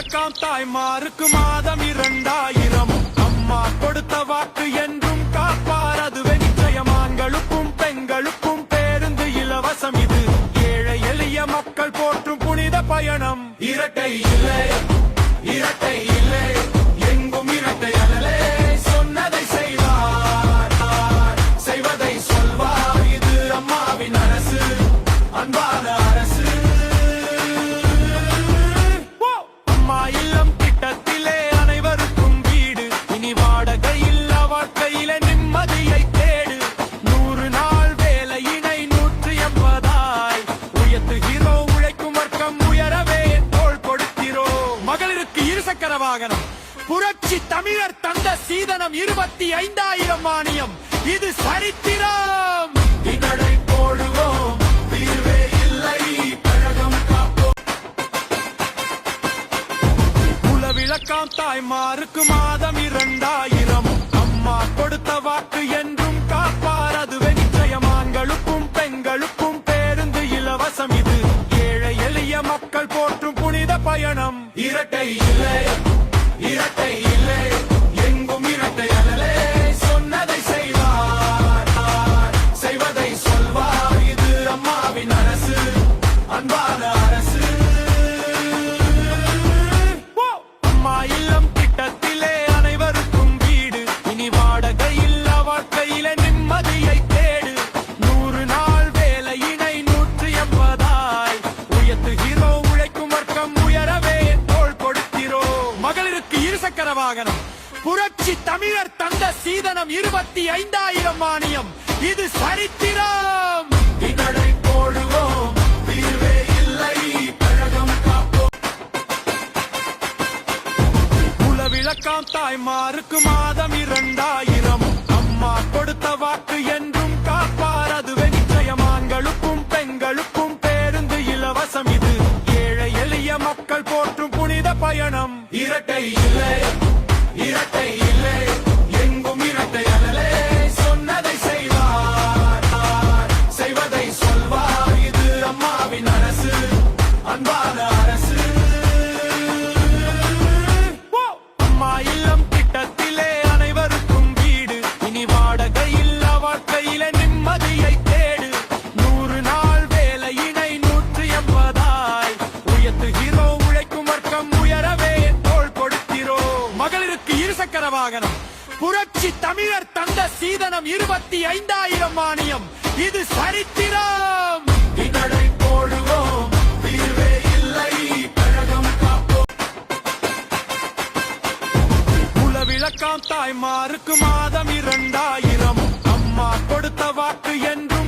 விளக்காம் தாய்மாருக்கு மாதம் இரண்டாயிரம் அம்மா கொடுத்த வாக்கு என்றும் காப்பார் அதுவே நிச்சயம். ஆண்களுக்கும் பெண்களுக்கும் பேருந்து இலவசம் இது. ஏழை எளிய மக்கள் போற்றும் புனித பயணம். இரட்டை இல்லை. வாகனம். புரட்சி தமிழர் தந்த சீதனம் இருபத்தி ஐந்தாயிரம் மானியம். இது சரித்திரம். இதழை போடுவோம். தீர்வே இல்லை. காப்போம். குலவிளக்காம் தாய்மாருக்கு மாதம் இரண்டாயிரம். அம்மா கொடுத்த வாக்கு என்றும் காப்பார். அதுவே நிச்சயம் ஆண்களுக்கும் பெண்களுக்கும் பேருந்து இலவசம் இது. ஏழை எளிய மக்கள் போற்றும் புனித பயணம். இரட்டை இல்லை. இருசக்கர வாகனம் புரட்சி தமிழர் தந்த சீதனம் இருபத்தி ஐந்தாயிரம் மானியம். இது சரித்திரம். இதழை போடுவோம் தீர்வே இல்லை கழகம் குலவிளக்காம் தாய்மாருக்கு மாதம் இரண்டாயிரம். அம்மா கொடுத்த வாக்கு என்றும் காப்பார் அதுவே நிச்சயம் ஆண்களுக்கும் பெண்களுக்கும் பேருந்து இலவசம் இது. ஏழை எளிய மக்கள் போற்றும் புனித பயணம். இரட்டை இல்லை. வர்க்கம் உயரவே தோள் கொடுக்கிறோ மகளிருக்கு இருசக்கர வாகனம். புரட்சி தமிழர் தந்த சீதனம் இருபத்தி ஐந்தாயிரம் மானியம். இது சரித்திரம். இதழை போடுவோம். தீர்வே இல்லை. கழகம் காப்போம். குலவிளக்காம் தாய்மாருக்கு மாதம் இரண்டாயிரம். அம்மா கொடுத்த வாக்கு என்று